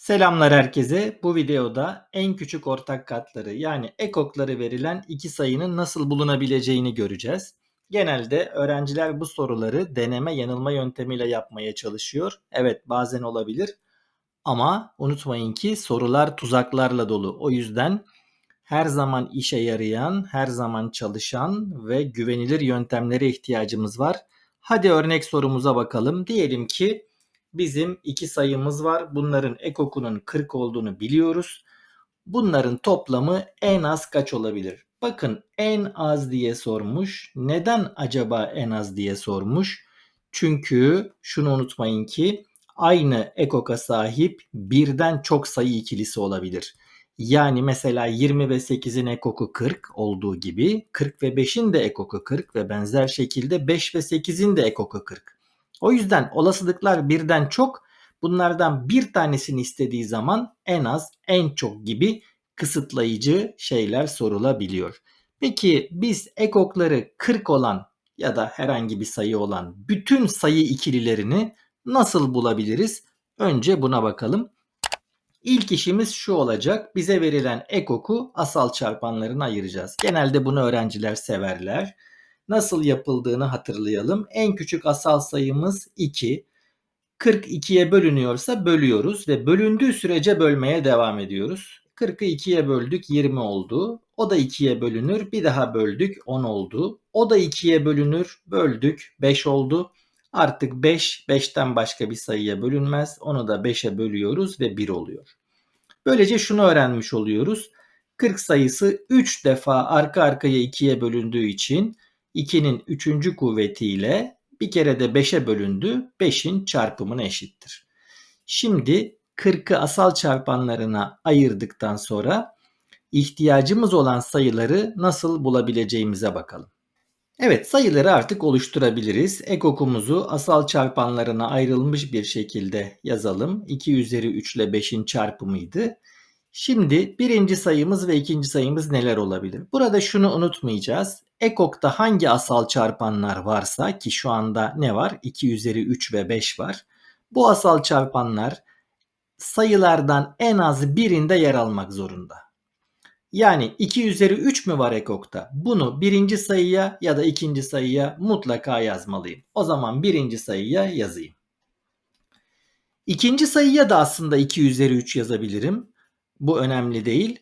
Selamlar herkese. Bu videoda en küçük ortak katları yani ekokları verilen iki sayının nasıl bulunabileceğini göreceğiz. Genelde öğrenciler bu soruları deneme yanılma yöntemiyle yapmaya çalışıyor. Evet bazen olabilir ama unutmayın ki sorular tuzaklarla dolu. O yüzden her zaman işe yarayan, her zaman çalışan ve güvenilir yöntemlere ihtiyacımız var. Hadi örnek sorumuza bakalım. Diyelim ki bizim iki sayımız var. Bunların ekokunun 40 olduğunu biliyoruz. Bunların toplamı en az kaç olabilir? Bakın en az diye sormuş. Neden acaba en az diye sormuş? Çünkü şunu unutmayın ki aynı ekoka sahip birden çok sayı ikilisi olabilir. Yani mesela 20 ve 8'in ekoku 40 olduğu gibi 40 ve 5'in de ekoku 40 ve benzer şekilde 5 ve 8'in de ekoku 40. O yüzden olasılıklar birden çok. Bunlardan bir tanesini istediği zaman en az, en çok gibi kısıtlayıcı şeyler sorulabiliyor. Peki biz ekokları 40 olan ya da herhangi bir sayı olan bütün sayı ikililerini nasıl bulabiliriz? Önce buna bakalım. İlk işimiz şu olacak. Bize verilen ekoku asal çarpanlarına ayıracağız. Genelde bunu öğrenciler severler. Nasıl yapıldığını hatırlayalım. En küçük asal sayımız 2. 42'ye bölünüyorsa bölüyoruz ve bölündüğü sürece bölmeye devam ediyoruz. 40'ı 2'ye böldük 20 oldu. O da 2'ye bölünür. Bir daha böldük 10 oldu. O da 2'ye bölünür. Böldük 5 oldu. Artık 5 5'ten başka bir sayıya bölünmez. Onu da 5'e bölüyoruz ve 1 oluyor. Böylece şunu öğrenmiş oluyoruz. 40 sayısı 3 defa arka arkaya 2'ye bölündüğü için 2'nin 3. kuvvetiyle bir kere de 5'e bölündü. 5'in çarpımına eşittir. Şimdi 40'ı asal çarpanlarına ayırdıktan sonra ihtiyacımız olan sayıları nasıl bulabileceğimize bakalım. Evet sayıları artık oluşturabiliriz. Ekokumuzu asal çarpanlarına ayrılmış bir şekilde yazalım. 2 üzeri 3 ile 5'in çarpımıydı. Şimdi birinci sayımız ve ikinci sayımız neler olabilir? Burada şunu unutmayacağız. Ekok'ta hangi asal çarpanlar varsa ki şu anda ne var? 2 üzeri 3 ve 5 var. Bu asal çarpanlar sayılardan en az birinde yer almak zorunda. Yani 2 üzeri 3 mü var ekokta? Bunu birinci sayıya ya da ikinci sayıya mutlaka yazmalıyım. O zaman birinci sayıya yazayım. İkinci sayıya da aslında 2 üzeri 3 yazabilirim. Bu önemli değil.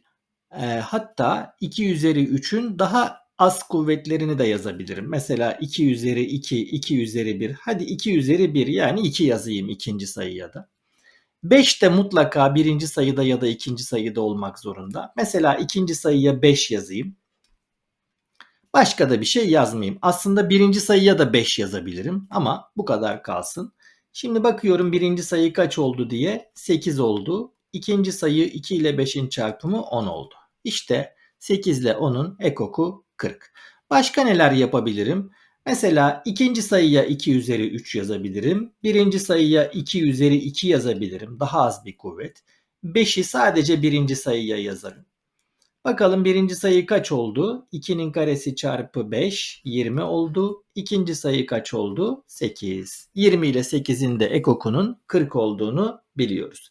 E, hatta 2 üzeri 3'ün daha az kuvvetlerini de yazabilirim. Mesela 2 üzeri 2, 2 üzeri 1. Hadi 2 üzeri 1 yani 2 yazayım ikinci sayıya da. 5 de mutlaka birinci sayıda ya da ikinci sayıda olmak zorunda. Mesela ikinci sayıya 5 yazayım. Başka da bir şey yazmayayım. Aslında birinci sayıya da 5 yazabilirim ama bu kadar kalsın. Şimdi bakıyorum birinci sayı kaç oldu diye 8 oldu. İkinci sayı 2 ile 5'in çarpımı 10 oldu. İşte 8 ile 10'un ekoku 40. Başka neler yapabilirim? Mesela ikinci sayıya 2 üzeri 3 yazabilirim. Birinci sayıya 2 üzeri 2 yazabilirim. Daha az bir kuvvet. 5'i sadece birinci sayıya yazarım. Bakalım birinci sayı kaç oldu? 2'nin karesi çarpı 5 20 oldu. İkinci sayı kaç oldu? 8. 20 ile 8'in de ekokunun 40 olduğunu biliyoruz.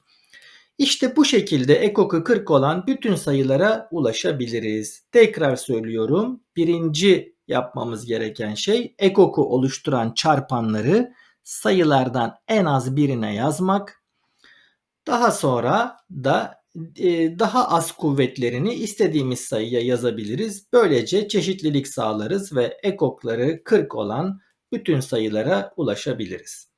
İşte bu şekilde ekoku 40 olan bütün sayılara ulaşabiliriz. Tekrar söylüyorum. Birinci yapmamız gereken şey ekoku oluşturan çarpanları sayılardan en az birine yazmak. Daha sonra da e, daha az kuvvetlerini istediğimiz sayıya yazabiliriz. Böylece çeşitlilik sağlarız ve ekokları 40 olan bütün sayılara ulaşabiliriz.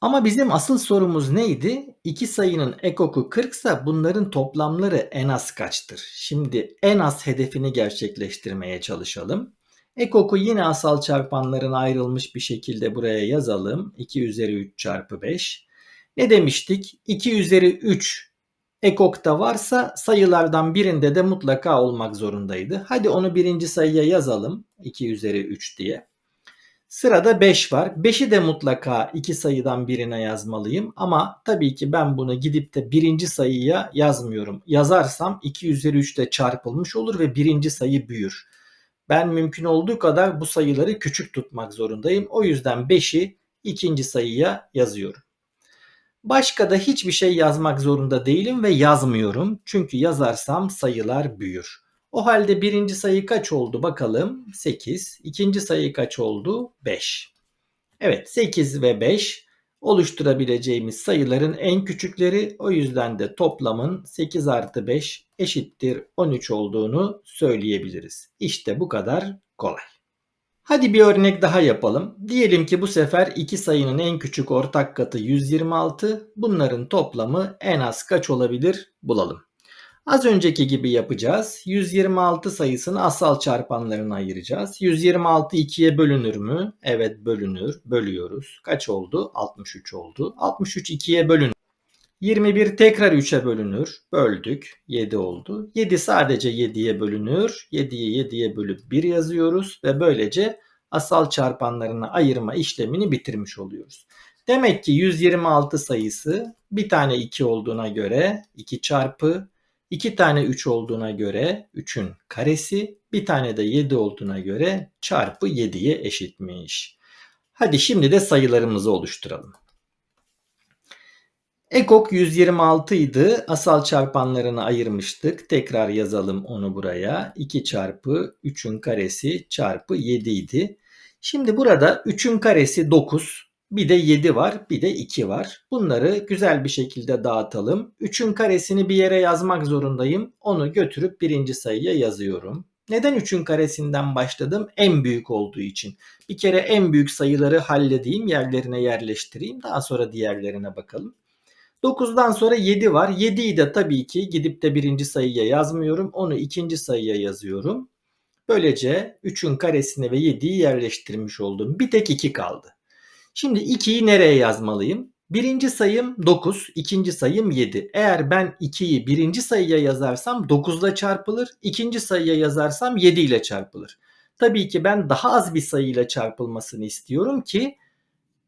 Ama bizim asıl sorumuz neydi? İki sayının ekoku 40 ise bunların toplamları en az kaçtır? Şimdi en az hedefini gerçekleştirmeye çalışalım. Ekoku yine asal çarpanlarına ayrılmış bir şekilde buraya yazalım. 2 üzeri 3 çarpı 5. Ne demiştik? 2 üzeri 3 ekokta varsa sayılardan birinde de mutlaka olmak zorundaydı. Hadi onu birinci sayıya yazalım. 2 üzeri 3 diye. Sırada 5 var. 5'i de mutlaka iki sayıdan birine yazmalıyım. Ama tabii ki ben bunu gidip de birinci sayıya yazmıyorum. Yazarsam 2 üzeri 3 ile çarpılmış olur ve birinci sayı büyür. Ben mümkün olduğu kadar bu sayıları küçük tutmak zorundayım. O yüzden 5'i ikinci sayıya yazıyorum. Başka da hiçbir şey yazmak zorunda değilim ve yazmıyorum. Çünkü yazarsam sayılar büyür. O halde birinci sayı kaç oldu bakalım? 8. İkinci sayı kaç oldu? 5. Evet 8 ve 5 oluşturabileceğimiz sayıların en küçükleri. O yüzden de toplamın 8 artı 5 eşittir 13 olduğunu söyleyebiliriz. İşte bu kadar kolay. Hadi bir örnek daha yapalım. Diyelim ki bu sefer iki sayının en küçük ortak katı 126. Bunların toplamı en az kaç olabilir bulalım. Az önceki gibi yapacağız. 126 sayısını asal çarpanlarına ayıracağız. 126 2'ye bölünür mü? Evet bölünür. Bölüyoruz. Kaç oldu? 63 oldu. 63 2'ye bölünür. 21 tekrar 3'e bölünür. Böldük. 7 oldu. 7 sadece 7'ye bölünür. 7'ye 7'ye bölüp 1 yazıyoruz ve böylece asal çarpanlarına ayırma işlemini bitirmiş oluyoruz. Demek ki 126 sayısı bir tane 2 olduğuna göre 2 çarpı 2 tane 3 olduğuna göre 3'ün karesi bir tane de 7 olduğuna göre çarpı 7'ye eşitmiş. Hadi şimdi de sayılarımızı oluşturalım. Ekok 126 idi. Asal çarpanlarını ayırmıştık. Tekrar yazalım onu buraya. 2 çarpı 3'ün karesi çarpı 7 idi. Şimdi burada 3'ün karesi 9. Bir de 7 var, bir de 2 var. Bunları güzel bir şekilde dağıtalım. 3'ün karesini bir yere yazmak zorundayım. Onu götürüp birinci sayıya yazıyorum. Neden 3'ün karesinden başladım? En büyük olduğu için. Bir kere en büyük sayıları halledeyim, yerlerine yerleştireyim. Daha sonra diğerlerine bakalım. 9'dan sonra 7 var. 7'yi de tabii ki gidip de birinci sayıya yazmıyorum. Onu ikinci sayıya yazıyorum. Böylece 3'ün karesini ve 7'yi yerleştirmiş oldum. Bir tek 2 kaldı. Şimdi 2'yi nereye yazmalıyım? Birinci sayım 9, ikinci sayım 7. Eğer ben 2'yi birinci sayıya yazarsam 9 ile çarpılır. ikinci sayıya yazarsam 7 ile çarpılır. Tabii ki ben daha az bir sayıyla çarpılmasını istiyorum ki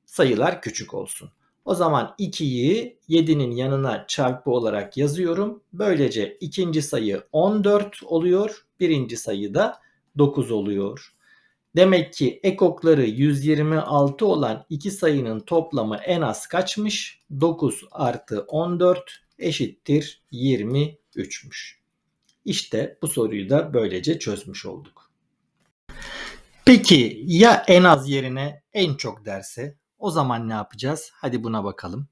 sayılar küçük olsun. O zaman 2'yi 7'nin yanına çarpı olarak yazıyorum. Böylece ikinci sayı 14 oluyor. Birinci sayı da 9 oluyor. Demek ki ekokları 126 olan iki sayının toplamı en az kaçmış? 9 artı 14 eşittir 23'müş. İşte bu soruyu da böylece çözmüş olduk. Peki ya en az yerine en çok derse o zaman ne yapacağız? Hadi buna bakalım.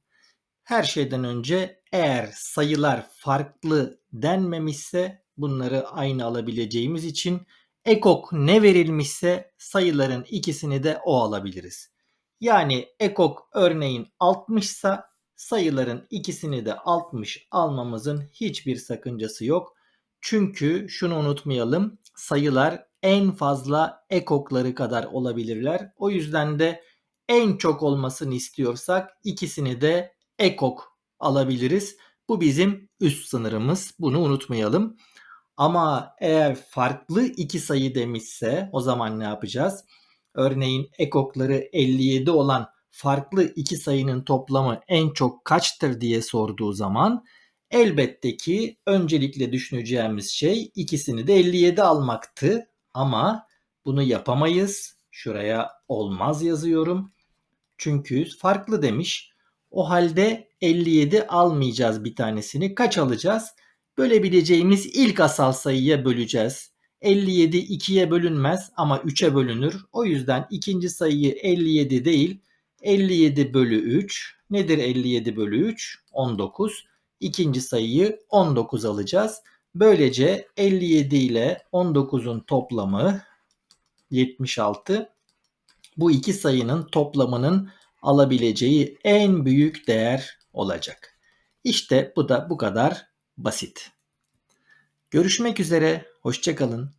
Her şeyden önce eğer sayılar farklı denmemişse bunları aynı alabileceğimiz için ekok ne verilmişse sayıların ikisini de o alabiliriz. Yani ekok örneğin 60 ise sayıların ikisini de 60 almamızın hiçbir sakıncası yok. Çünkü şunu unutmayalım sayılar en fazla ekokları kadar olabilirler. O yüzden de en çok olmasını istiyorsak ikisini de ekok alabiliriz. Bu bizim üst sınırımız. Bunu unutmayalım. Ama eğer farklı iki sayı demişse o zaman ne yapacağız? Örneğin ekokları 57 olan farklı iki sayının toplamı en çok kaçtır diye sorduğu zaman elbette ki öncelikle düşüneceğimiz şey ikisini de 57 almaktı. Ama bunu yapamayız. Şuraya olmaz yazıyorum. Çünkü farklı demiş. O halde 57 almayacağız bir tanesini. Kaç alacağız? Bölebileceğimiz ilk asal sayıya böleceğiz. 57 2'ye bölünmez ama 3'e bölünür. O yüzden ikinci sayıyı 57 değil 57 bölü 3. Nedir 57 bölü 3? 19. İkinci sayıyı 19 alacağız. Böylece 57 ile 19'un toplamı 76 bu iki sayının toplamının alabileceği en büyük değer olacak. İşte bu da bu kadar basit. Görüşmek üzere, hoşçakalın.